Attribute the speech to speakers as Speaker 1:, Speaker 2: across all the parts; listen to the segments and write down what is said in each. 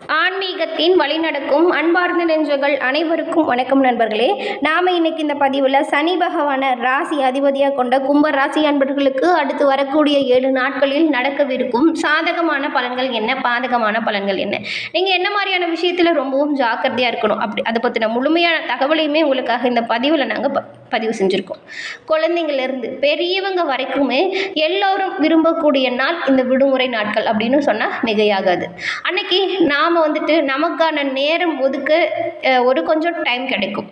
Speaker 1: ஆன்மீகத்தின் வழிநடக்கும் அன்பார்ந்த நெஞ்சங்கள் அனைவருக்கும் வணக்கம் நண்பர்களே. நாம் இன்னைக்கு இந்த பதிவில் சனி பகவானை ராசி அதிபதியாக கொண்ட கும்ப ராசி அன்பர்களுக்கு அடுத்து வரக்கூடிய ஏழு நாட்களில் நடக்கவிருக்கும் சாதகமான பலன்கள் என்ன? பாதகமான பலன்கள் என்ன? நீங்கள் என்ன மாதிரியான விஷயத்தில் ரொம்பவும் ஜாக்கிரதையாக இருக்கணும்? அப்படி அதை பற்றின முழுமையான தகவலையுமே உங்களுக்காக இந்த பதிவில் நாங்கள் பதிவு செஞ்சுருக்கோம். குழந்தைங்கள்லேருந்து பெரியவங்க வரைக்குமே எல்லோரும் விரும்பக்கூடிய நாள் இந்த விடுமுறை நாட்கள் அப்படின்னு சொன்னால் மிகையாகாது. அன்னைக்கு நாம் வந்துட்டு நமக்கான நேரம் ஒதுக்க ஒரு கொஞ்சம் டைம் கிடைக்கும்.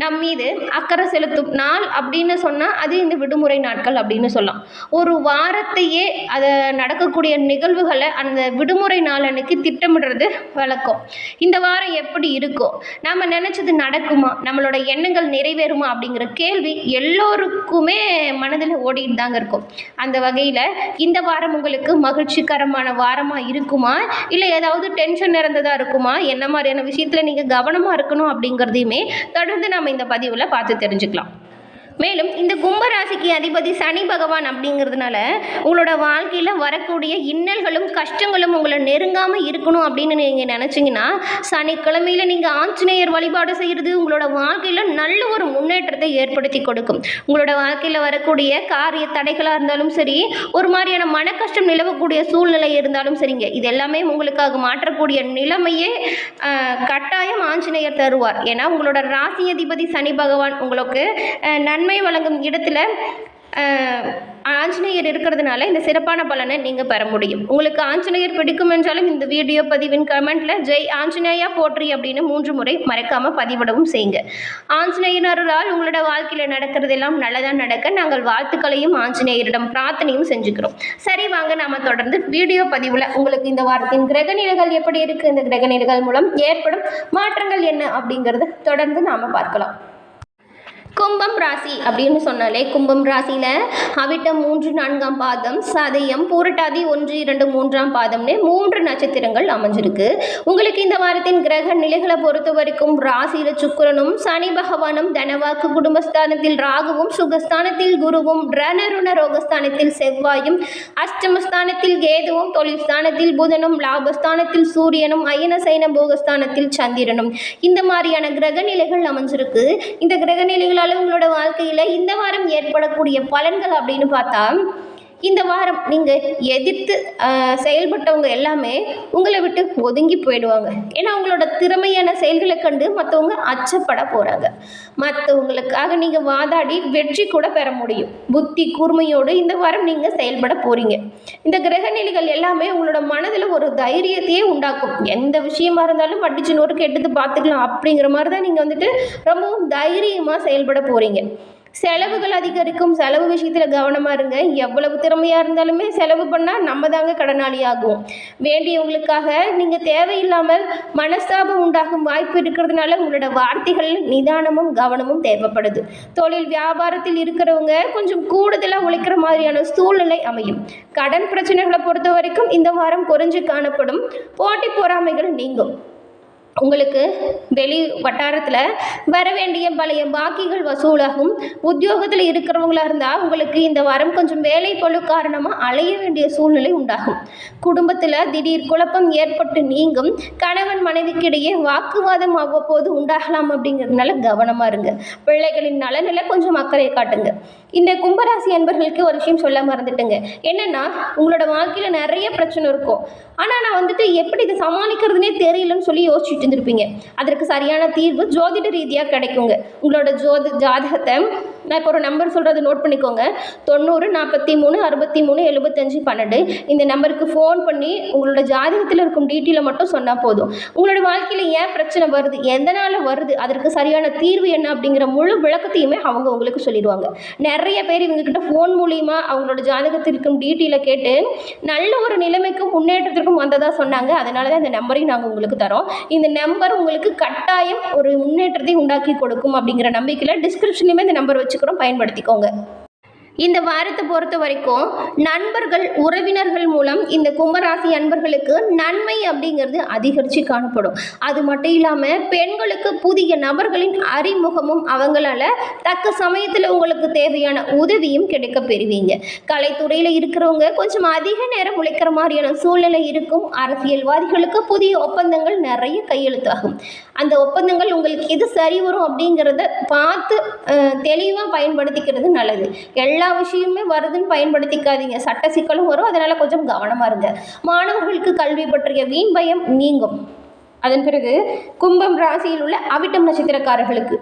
Speaker 1: நம் மீது அக்கறை செலுத்தும் நாள் அப்படின்னு சொன்னால் அது இந்த விடுமுறை நாட்கள் அப்படின்னு சொல்லலாம். ஒரு வாரத்தையே அதை நடக்கக்கூடிய நிகழ்வுகளை அந்த விடுமுறை நாள் அன்னைக்கு திட்டமிடுறது வழக்கம். இந்த வாரம் எப்படி இருக்கும் நம்ம நினச்சது நடக்குமா நம்மளோட எண்ணங்கள் நிறைவேறுமா அப்படிங்கிற கேள்வி எல்லோருக்குமே மனதில் ஓடிட்டு தாங்க இருக்கும். அந்த வகையில் இந்த வாரம் உங்களுக்கு மகிழ்ச்சிகரமான வாரமாக இருக்குமா? இல்லை ஏதாவது டென்ஷன் நிறைந்ததாக இருக்குமா? என்ன மாதிரியான விஷயத்தில் நீங்கள் கவனமாக இருக்கணும் அப்படிங்கிறதையுமே தொடர்ந்து நம்ம இந்த பதிவில் பார்த்து தெரிஞ்சுக்கலாம். மேலும் இந்த கும்பராசிக்கு அதிபதி சனி பகவான் அப்படிங்கிறதுனால உங்களோட வாழ்க்கையில் வரக்கூடிய இன்னல்களும் கஷ்டங்களும் உங்களை நெருங்காமல் இருக்கணும் அப்படின்னு நீங்கள் நினச்சிங்கன்னா சனிக்கிழமையில் நீங்கள் ஆஞ்சநேயர் வழிபாடு செய்கிறது உங்களோட வாழ்க்கையில் நல்ல ஒரு முன்னேற்றத்தை ஏற்படுத்தி கொடுக்கும். உங்களோட வாழ்க்கையில் வரக்கூடிய காரிய தடைகளாக இருந்தாலும் சரி ஒரு மாதிரியான மன கஷ்டம் நிலவக்கூடிய சூழ்நிலை இருந்தாலும் சரிங்க. இது எல்லாமே உங்களுக்காக மாற்றக்கூடிய நிலைமையே கட்டாயம் ஆஞ்சநேயர் தருவார். ஏன்னா உங்களோட ராசி அதிபதி சனி பகவான் உங்களுக்கு நன்மை நன்மை வழங்கும் இடத்துல ஆஞ்சநேயர் இருக்கிறதுனால இந்த சிறப்பான பலனை நீங்கள் பெற முடியும். உங்களுக்கு ஆஞ்சநேயர் பிடிக்கும் என்றாலும் இந்த வீடியோ பதிவின் கமெண்ட்டில் ஜெய் ஆஞ்சநேயா போற்றி அப்படின்னு மூன்று முறை மறக்காமல் பதிவிடவும் செய்யுங்க. ஆஞ்சநேயர் அருளால் உங்களோட வாழ்க்கையில் நடக்கிறதெல்லாம் நல்லதாக நடக்க நாங்கள் வாழ்த்துக்களையும் ஆஞ்சநேயரிடம் பிரார்த்தனையும் செஞ்சுக்கிறோம். சரி வாங்க நாம தொடர்ந்து வீடியோ பதிவில் உங்களுக்கு இந்த வாரத்தின் கிரகநிலைகள் எப்படி இருக்குது இந்த கிரகநிலைகள் மூலம் ஏற்படும் மாற்றங்கள் என்ன அப்படிங்கிறத தொடர்ந்து நாம் பார்க்கலாம். கும்பம் ராசி அப்படின்னு சொன்னாலே கும்பம் ராசியில் அவிட்டம் மூன்று நான்காம் பாதம் சதயம் பூரட்டாதி ஒன்று இரண்டு மூன்றாம் பாதம்னு மூன்று நட்சத்திரங்கள் அமைஞ்சிருக்கு. உங்களுக்கு இந்த வாரத்தின் கிரக நிலைகளை பொறுத்த வரைக்கும் ராசியில் சுக்கரனும் சனி பகவானும் தனவாக்கு குடும்பஸ்தானத்தில் ராகுவும் சுகஸ்தானத்தில் குருவும் ரணருண ரோகஸ்தானத்தில் செவ்வாயும் அஷ்டமஸ்தானத்தில் கேதுவும் தொழில்ஸ்தானத்தில் புதனும் லாபஸ்தானத்தில் சூரியனும் அயன சைன போகஸ்தானத்தில் சந்திரனும். இந்த மாதிரியான கிரக நிலைகள் அமைஞ்சிருக்கு. இந்த கிரக நிலைகளால் உங்களோட வாழ்க்கையில் இந்த வாரம் ஏற்படக்கூடிய பலன்கள் அப்படின்னு பார்த்தா இந்த வாரம் நீங்கள் எதிர்த்து செயல்பட்டவங்க எல்லாமே உங்களை விட்டு ஒதுங்கி போயிடுவாங்க. ஏன்னா உங்களோட திறமையான செயல்களை கண்டு மற்றவங்க அச்சப்பட போகிறாங்க மற்றவங்களுக்காக நீங்கள் வாதாடி வெற்றி கூட பெற முடியும். புத்தி கூர்மையோடு இந்த வாரம் நீங்கள் செயல்பட போகிறீங்க இந்த கிரகநிலைகள் எல்லாமே உங்களோட மனதில் ஒரு தைரியத்தையே உண்டாக்கும். எந்த விஷயமா இருந்தாலும் அடிச்சு ஒரு கெட்டது பார்த்துக்கலாம் அப்படிங்கிற மாதிரி தான் நீங்கள் வந்துட்டு ரொம்பவும் தைரியமாக செயல்பட போகிறீங்க செலவுகள் அதிகரிக்கும். செலவு விஷயத்தில் கவனமாக இருங்க. எவ்வளவு திறமையாக இருந்தாலுமே செலவு பண்ணால் நம்ம தாங்க கடனாளி ஆகும் வேண்டியவங்களுக்காக நீங்கள் தேவையில்லாமல் மனஸ்தாபம் உண்டாகும் வாய்ப்பு இருக்கிறதுனால உங்களோட வார்த்தைகள் நிதானமும் கவனமும் தேவைப்படுது. தொழில் வியாபாரத்தில் இருக்கிறவங்க கொஞ்சம் கூடுதலாக உழைக்கிற மாதிரியான சூழ்நிலை அமையும். கடன் பிரச்சனைகளை பொறுத்த வரைக்கும் இந்த வாரம் குறைஞ்சு காணப்படும். போட்டி பொறாமைகள் நீங்கும். உங்களுக்கு வெளி வட்டாரத்தில் வர வேண்டிய பழைய பாக்கிகள் வசூலாகும். உத்தியோகத்தில் இருக்கிறவங்களா இருந்தால் உங்களுக்கு இந்த வாரம் கொஞ்சம் வேலை பொழு காரணமாக அலைய வேண்டிய சூழ்நிலை உண்டாகும். குடும்பத்தில் திடீர் குழப்பம் ஏற்பட்டு நீங்கும். கணவன் மனைவிக்கிடையே வாக்குவாதம் அவ்வப்போது உண்டாகலாம் அப்படிங்கிறதுனால கவனமாக இருங்க. பிள்ளைகளின் நலனில் கொஞ்சம் அக்கறை காட்டுங்க. இந்த கும்பராசி அன்பர்களுக்கு ஒரு விஷயம் சொல்ல மறந்துட்டுங்க. என்னென்னா உங்களோட வாழ்க்கையில் நிறைய பிரச்சனை இருக்கும். ஆனால் நான் வந்துட்டு எப்படி இதை சமாளிக்கிறதுனே தெரியலன்னு சொல்லி யோசிச்சுட்டு இருந்திருப்பீங்க அதற்கு சரியான தீர்வு ஜோதிட ரீதியாக கிடைக்குங்க. உங்களோட ஜோதி ஜாதகத்தை நான் இப்போ ஒரு நம்பர் சொல்கிறது நோட் பண்ணிக்கோங்க. தொண்ணூறு நாற்பத்தி மூணு அறுபத்தி மூணு எழுபத்தஞ்சு பன்னெண்டு. இந்த நம்பருக்கு ஃபோன் பண்ணி உங்களோட ஜாதகத்தில் இருக்கும் டீட்டெயிலை மட்டும் சொன்னால் போதும். உங்களோட வாழ்க்கையில் ஏன் பிரச்சனை வருது? எதனால் வருது? அதற்கு சரியான தீர்வு என்ன? அப்படிங்கிற முழு விளக்கத்தையுமே அவங்க உங்களுக்கு சொல்லிடுவாங்க. நிறைய பேர் இவங்கக்கிட்ட ஃபோன் மூலிமா அவங்களோட ஜாதகத்தில் இருக்கும் டீட்டெயிலை கேட்டு நல்ல ஒரு நிலைமைக்கும் முன்னேற்றத்திற்கும் வந்ததாக சொன்னாங்க. அதனால தான் இந்த நம்பரையும் நாங்கள் உங்களுக்கு தரோம். இந்த நம்பர் உங்களுக்கு கட்டாயம் ஒரு முன்னேற்றத்தை உண்டாக்கி கொடுக்கும் அப்படிங்கிற நம்பிக்கையில் டிஸ்கிரிப்ஷன்லேயுமே இந்த நம்பர் வச்சுக்கிறோம் பயன்படுத்திக்கோங்க. இந்த வாரத்தை பொறுத்த வரைக்கும் நண்பர்கள் உறவினர்கள் மூலம் இந்த கும்பராசி அன்பர்களுக்கு நன்மை அப்படிங்கிறது அதிகரித்து காணப்படும். அது மட்டும் இல்லாமல் பெண்களுக்கு புதிய நபர்களின் அறிமுகமும் அவங்களால தக்க சமயத்தில் உங்களுக்கு தேவையான உதவியும் கிடைக்க பெறுவீங்க. கலைத்துறையில் இருக்கிறவங்க கொஞ்சம் அதிக நேரம் உழைக்கிற மாதிரியான சூழ்நிலை இருக்கும். அரசியல்வாதிகளுக்கு புதிய ஒப்பந்தங்கள் நிறைய கையெழுத்தாகும். அந்த ஒப்பந்தங்கள் உங்களுக்கு எது சரி வரும் அப்படிங்கிறத பார்த்து தெளிவாக பயன்படுத்திக்கிறது நல்லது. எல்லா எல்லா விஷயமுமே வருதுன்னு பயன்படுத்திக்காதீங்க. சட்ட சிக்கலும் வரும். அதனால் கொஞ்சம் கவனமாக இருங்க. மாணவர்களுக்கு கல்வி பற்றிய வீண் பயம் நீங்கும். அதன் பிறகு கும்பம் ராசியில் உள்ள அவிட்டம் நட்சத்திரக்காரர்களுக்கு.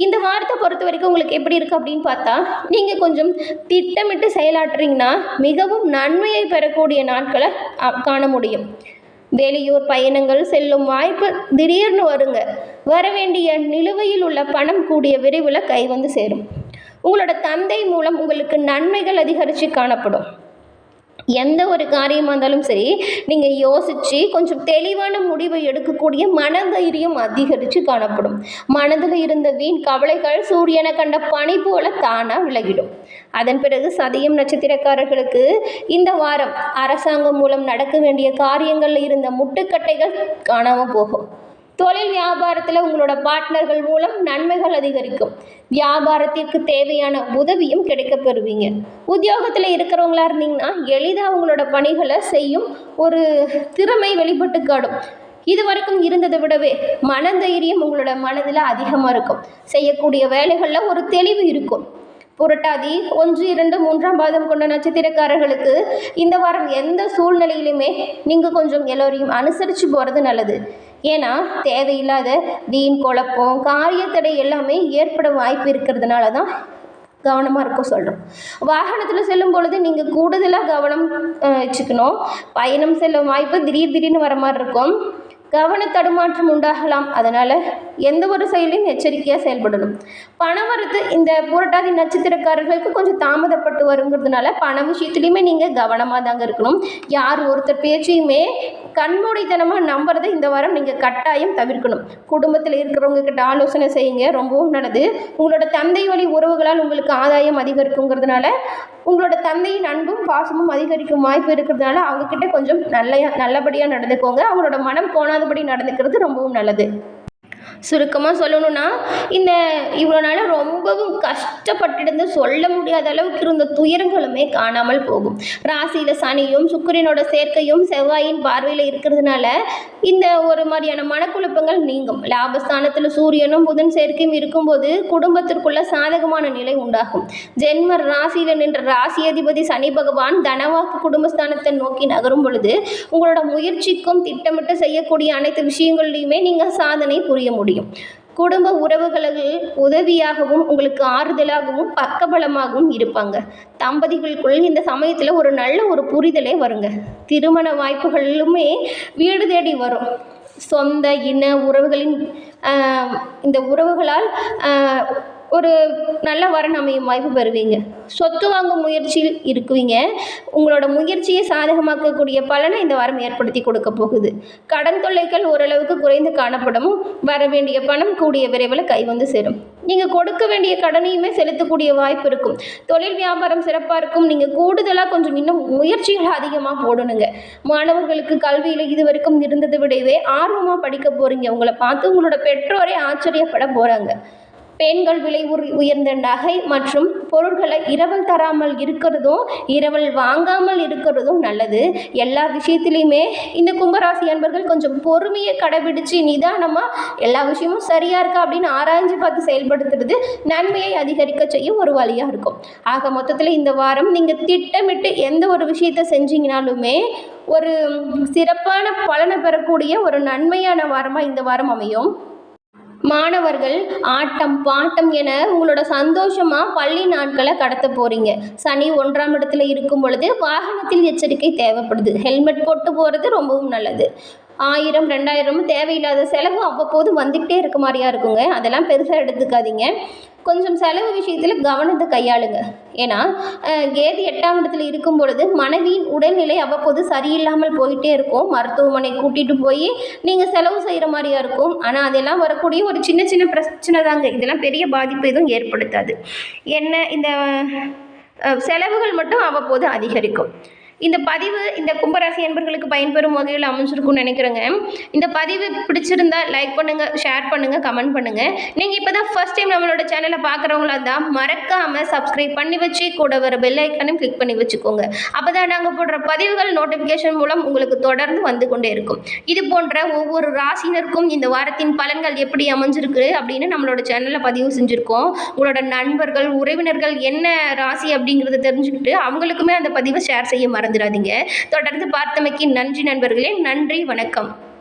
Speaker 1: இந்த வாரத்தை பொறுத்த வரைக்கும் உங்களுக்கு எப்படி இருக்குது அப்படின்னு பார்த்தா நீங்கள் கொஞ்சம் திட்டமிட்டு செயலாற்றுறீங்கன்னா மிகவும் நன்மையை பெறக்கூடிய நாட்களை அ, காண முடியும். வெளியூர் பயணங்கள் செல்லும் வாய்ப்பு திடீர்னு வருங்க. வர வேண்டிய நிலுவையில் உள்ள பணம் கூடிய விரைவில் கை வந்து சேரும். உங்களோட தந்தை மூலம் உங்களுக்கு நன்மைகள் அதிகரித்து காணப்படும். எந்த ஒரு காரியமாக இருந்தாலும் சரி நீங்கள் யோசித்து கொஞ்சம் தெளிவான முடிவை எடுக்கக்கூடிய மனதைரியம் அதிகரித்து காணப்படும். மனதில் இருந்த வீண் கவலைகள் சூரியனை கண்ட பனி போல தானாக விலகிடும். அதன் பிறகு சதயம் நட்சத்திரக்காரர்களுக்கு இந்த வாரம் அரசாங்கம் மூலம் நடக்க வேண்டிய காரியங்களில் இருந்த முட்டுக்கட்டைகள் காணாமல் போகும். தொழில் வியாபாரத்தில் உங்களோட பார்ட்னர்கள் மூலம் நன்மைகள் அதிகரிக்கும். வியாபாரத்திற்கு தேவையான உதவியும் கிடைக்க பெறுவீங்க. உத்தியோகத்தில் இருக்கிறவங்களா இருந்தீங்கன்னா எளிதாக உங்களோட பணிகளை செய்யும் ஒரு திறமை வெளிப்பட்டு காடும் இது வரைக்கும் இருந்ததை விடவே மனதைரியம் உங்களோட மனதில் அதிகமாக இருக்கும். செய்யக்கூடிய வேலைகளில் ஒரு தெளிவு இருக்கும். புரட்டாதி ஒன்று இரண்டு மூன்றாம் பாதம் கொண்ட நட்சத்திரக்காரர்களுக்கு இந்த வாரம் எந்த சூழ்நிலையிலுமே நீங்கள் கொஞ்சம் எல்லோரையும் அனுசரித்து போகிறது நல்லது. ஏன்னா தேவையில்லாத வீண் குழப்பம் காரியத்தடை எல்லாமே ஏற்பட வாய்ப்பு இருக்கிறதுனால தான் கவனமாக இருக்க சொல்கிறோம் வாகனத்தில் செல்லும் பொழுது நீங்கள் கூடுதலாக கவனம் வச்சுக்கணும். பயணம் செல்லும் வாய்ப்பு திடீர் திடீர்னு வர மாதிரி இருக்கும். கவன தடுமாற்றம் உண்டாகலாம். அதனால் எந்த ஒரு செயலையும் எச்சரிக்கையாக செயல்படணும். பணவரத்து இந்த புரட்டாதி நட்சத்திரக்காரர்களுக்கு கொஞ்சம் தாமதப்பட்டு வருங்கிறதுனால பண விஷயத்துலையுமே நீங்கள் கவனமாக தாங்க இருக்கணும். யார் ஒருத்தர் பேச்சையுமே கண்மூடித்தனமாக நம்புறதை இந்த வாரம் நீங்கள் கட்டாயம் தவிர்க்கணும். குடும்பத்தில் இருக்கிறவங்க கிட்ட ஆலோசனை செய்யுங்க. ரொம்பவும் நல்லது. உங்களோட தந்தை வழி உறவுகளால் உங்களுக்கு ஆதாயம் அதிகரிக்குங்கிறதுனால உங்களோட தந்தையின் அன்பும் பாசமும் அதிகரிக்கும் வாய்ப்பு இருக்கிறதுனால அவங்கக்கிட்ட கொஞ்சம் நல்ல நல்லபடியாக நடந்துக்கோங்க. அவங்களோட மனம் கோணாதபடி நடந்துக்கிறது ரொம்பவும் நல்லது. சுருக்கமாக சொல்லணும்னா இந்த இவ்வளோ நாளாக ரொம்பவும் கஷ்டப்பட்டுருந்து சொல்ல முடியாத அளவுக்கு இருந்த துயரங்களுமே காணாமல் போகும். ராசியில் சனியும் சுக்கிரனோட சேர்க்கையும் செவ்வாயின் பார்வையில் இருக்கிறதுனால இந்த ஒரு மாதிரியான மனக்குழப்பங்கள் நீங்கும். லாபஸ்தானத்தில் சூரியனும் புதன் சேர்க்கையும் இருக்கும்போது குடும்பத்திற்குள்ள சாதகமான நிலை உண்டாகும். ஜென்ம ராசியில் நின்ற ராசி அதிபதி சனி பகவான் தனவாக்கு குடும்பஸ்தானத்தை நோக்கி நகரும் பொழுது உங்களோட முயற்சிக்கும் திட்டமிட்டு செய்யக்கூடிய அனைத்து விஷயங்கள்லையுமே நீங்கள் சாதனை புரிய முடியும். முடியும். குடும்ப உறவுகளில் உதவியாகவும் உங்களுக்கு ஆறுதலாகவும் பக்கபலமாகவும் இருப்பாங்க. தம்பதிகளுக்குள் இந்த சமயத்தில் ஒரு நல்ல ஒரு புரிதலே வருங்க. திருமண வாய்ப்புகளிலுமே வீடு தேடி வரும். சொந்த இன உறவுகளின் இந்த உறவுகளால் ஒரு நல்ல வரன் அமையும் வாய்ப்பு பெறுவீங்க. சொத்து வாங்கும் முயற்சியில் இருக்குவீங்க. உங்களோட முயற்சியை சாதகமாக்கக்கூடிய பலனை இந்த வாரம் ஏற்படுத்தி கொடுக்க போகுது. கடன் தொல்லைகள் ஓரளவுக்கு குறைந்து காணப்படும் வர வேண்டிய பணம் கூடிய விரைவில் கை வந்து சேரும். நீங்கள் கொடுக்க வேண்டிய கடனையுமே செலுத்தக்கூடிய வாய்ப்பு இருக்கும். தொழில் வியாபாரம் சிறப்பாக இருக்கும். நீங்கள் கூடுதலாக கொஞ்சம் இன்னும் முயற்சிகள் அதிகமாக போடணுங்க. மாணவர்களுக்கு கல்வியில் இது வரைக்கும் இருந்ததை விடவே ஆர்வமாக படிக்க போகிறீங்க உங்களை பார்த்து உங்களோட பெற்றோரே ஆச்சரியப்பட போகிறாங்க பெண்கள் விலை உயர்ந்த நகை மற்றும் பொருட்களை இரவல் தராமல் இருக்கிறதும் இரவல் வாங்காமல் இருக்கிறதும் நல்லது. எல்லா விஷயத்துலையுமே இந்த கும்பராசி அன்பர்கள் கொஞ்சம் பொறுமையை கடைபிடிச்சு நிதானமாக எல்லா விஷயமும் சரியாக இருக்கா அப்படின்னு ஆராய்ஞ்சு பார்த்து செயல்படுத்துறது நன்மையை அதிகரிக்க செய்யும் ஒரு வழியாக இருக்கும். ஆக மொத்தத்தில் இந்த வாரம் நீங்கள் திட்டமிட்டு எந்த ஒரு விஷயத்தை செஞ்சீங்கனாலுமே ஒரு சிறப்பான பலனை பெறக்கூடிய ஒரு நன்மையான வாரமாக இந்த வாரம் அமையும். மாணவர்கள் ஆட்டம் பாட்டம் என உங்களோட சந்தோஷமாக பள்ளி நாட்களை கடத்த போகிறீங்க சனி ஒன்றாம் இடத்துல இருக்கும் பொழுது வாகனத்தில் எச்சரிக்கை தேவைப்படுது. ஹெல்மெட் போட்டு போகிறது ரொம்பவும் நல்லது. ஆயிரம் ரெண்டாயிரம் தேவையில்லாத செலவு அவ்வப்போது வந்துக்கிட்டே இருக்க மாதிரியா இருக்குங்க. அதெல்லாம் பெருசாக எடுத்துக்காதீங்க. கொஞ்சம் செலவு விஷயத்தில் கவனத்தை கையாளுங்க. ஏன்னா கேதி கேது எட்டாம் இடத்துல இருக்கும் பொழுது மனைவியின் உடல்நிலை அவ்வப்போது சரியில்லாமல் போயிட்டே இருக்கும். மருத்துவமனை கூட்டிகிட்டு போய் நீங்கள் செலவு செய்கிற மாதிரியா இருக்கும். ஆனால் அதெல்லாம் வரக்கூடிய ஒரு சின்ன சின்ன பிரச்சனை தாங்க. இதெல்லாம் பெரிய பாதிப்பு எதுவும் ஏற்படுத்தாது. என்ன இந்த செலவுகள் மட்டும் அவ்வப்போது அதிகரிக்கும். இந்த பதிவு இந்த கும்பராசி அன்பர்களுக்கு பயன்பெறும் வகையில் அமைஞ்சிருக்கும்னு நினைக்கிறேங்க. இந்த பதிவு பிடிச்சிருந்தா லைக் பண்ணுங்கள் ஷேர் பண்ணுங்கள் கமெண்ட் பண்ணுங்கள் நீங்கள் இப்போ தான் ஃபஸ்ட் டைம் நம்மளோட சேனலை பார்க்குறவங்களா தான் மறக்காமல் சப்ஸ்கிரைப் பண்ணி வச்சு கூட வர பெல் ஐக்கனையும் கிளிக் பண்ணி வச்சுக்கோங்க. அப்போ தான் நாங்கள் போடுற பதிவுகள் நோட்டிஃபிகேஷன் மூலம் உங்களுக்கு தொடர்ந்து வந்து கொண்டே இருக்கும். இது போன்ற ஒவ்வொரு ராசினருக்கும் இந்த வாரத்தின் பலன்கள் எப்படி அமைஞ்சிருக்கு அப்படின்னு நம்மளோட சேனலில் பதிவு செஞ்சுருக்கோம். உங்களோட நண்பர்கள் உறவினர்கள் என்ன ராசி அப்படிங்கிறத தெரிஞ்சுக்கிட்டு அவங்களுக்குமே அந்த பதிவை ஷேர் செய்ய மறந்துடாதீங்க. தொடர்ந்து பார்த்தமைக்கு நன்றி நண்பர்களே நன்றி வணக்கம்.